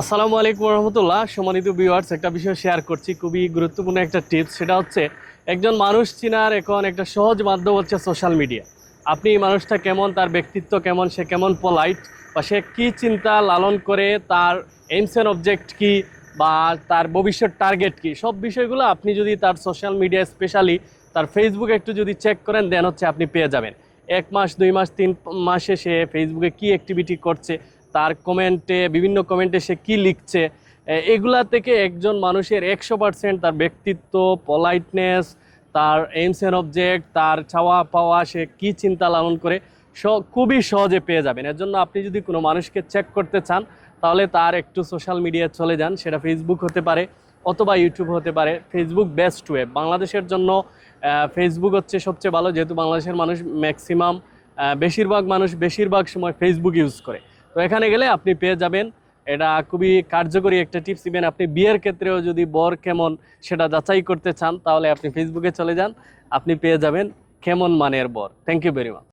আসসালামু আলাইকুম রহমতুল্লাহ। সম্মানিত ভিউয়ার্স একটা বিষয় শেয়ার করছি, খুবই গুরুত্বপূর্ণ একটা টিপস সেটা হচ্ছে একজন মানুষ চিনার এখন একটা সহজ মাধ্যম হচ্ছে সোশ্যাল মিডিয়া আপনি এই মানুষটা কেমন, তার ব্যক্তিত্ব কেমন, সে কেমন পলাইট বা সে কী চিন্তা লালন করে, তার এইমস অ্যান্ড অবজেক্ট কী বা তার ভবিষ্যৎ টার্গেট কী, সব বিষয়গুলো আপনি যদি তার সোশ্যাল মিডিয়া স্পেশালি তার ফেসবুকে একটু যদি চেক করেন দেন হচ্ছে আপনি পেয়ে যাবেন। এক মাস, দুই মাস, তিন মাসে সে ফেসবুকে কী অ্যাক্টিভিটি করছে তার কমেন্টে, বিভিন্ন কমেন্টে সে কি লিখছে? এগুলা থেকে একজন মানুষের একশো পার্সেন্ট তার ব্যক্তিত্ব পলাইটনেস তার এইমস অ্যান্ড অবজেক্ট তার চাওয়া পাওয়া সে কি চিন্তা লালন করে, স- খুবই সহজে পেয়ে যাবেন। এর জন্য আপনি যদি কোনো মানুষকে চেক করতে চান, তাহলে তার একটু সোশ্যাল মিডিয়ায় চলে যান। সেটা ফেসবুক হতে পারে অথবা ইউটিউব হতে পারে। ফেসবুক বেস্ট ওয়েব বাংলাদেশের জন্য ফেসবুক হচ্ছে সবচেয়ে ভালো, যেহেতু বাংলাদেশের মানুষ ম্যাক্সিমাম বেশিরভাগ মানুষ বেশিরভাগ সময় ফেসবুক ইউজ করে। তো এখানে গেলে আপনি পেয়ে যাবেন। এটা খুবই কার্যকরী একটা টিপস দিবেন আপনি বিয়ের ক্ষেত্রেও যদি বর কেমন সেটা যাচাই করতে চান, তাহলে আপনি ফেসবুকে চলে যান, আপনি পেয়ে যাবেন কেমন মানের বর। Thank you very much